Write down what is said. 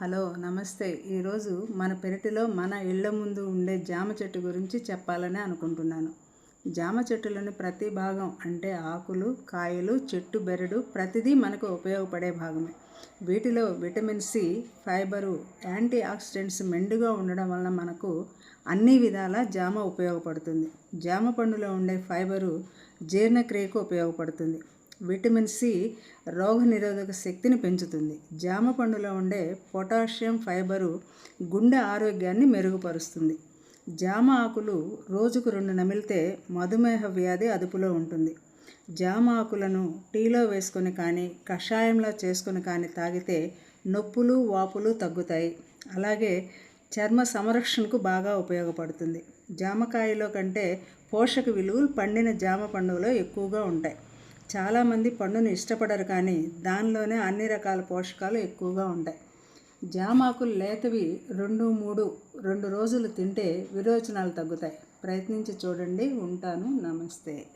Hello నమస్తే. ఈరోజు మన పెరటిలో మన ఇళ్ళ ముందు ఉండే జామ చెట్టు గురించి చెప్పాలని అనుకుంటున్నాను. జామ చెట్టులోని ప్రతి భాగం అంటే ఆకులు కాయలు చెట్టు బెరడు ప్రతిదీ మనకు ఉపయోగపడే భాగమే. వీటిలో vitamin C fibre antioxidants మెండుగా ఉండడం వలన మనకు అన్ని విధాల జామ ఉపయోగపడుతుంది. జామ పండులో ఉండే ఫైబరు జీర్ణక్రియకు ఉపయోగపడుతుంది. విటమిన్ సి రోగనిరోధక శక్తిని పెంచుతుంది. జామ పండులో ఉండే పొటాషియం ఫైబరు గుండె ఆరోగ్యాన్ని మెరుగుపరుస్తుంది. జామ ఆకులు రోజుకు రెండు నమిలితే మధుమేహ వ్యాధి అదుపులో ఉంటుంది. జామ ఆకులను టీలో వేసుకొని కానీ కషాయంలో చేసుకొని కానీ తాగితే నొప్పులు వాపులు తగ్గుతాయి. అలాగే చర్మ సంరక్షణకు బాగా ఉపయోగపడుతుంది. జామకాయలో కంటే పోషక విలువలు పండిన జామ పండుగలో ఎక్కువగా ఉంటాయి. చాలామంది పండును ఇష్టపడరు కానీ దానిలోనే అన్ని రకాల పోషకాలు ఎక్కువగా ఉంటాయి. జామాకులు లేతవి రెండు మూడు రెండు రోజులు తింటే విరోచనాలు తగ్గుతాయి. ప్రయత్నించి చూడండి. ఉంటాను. నమస్తే.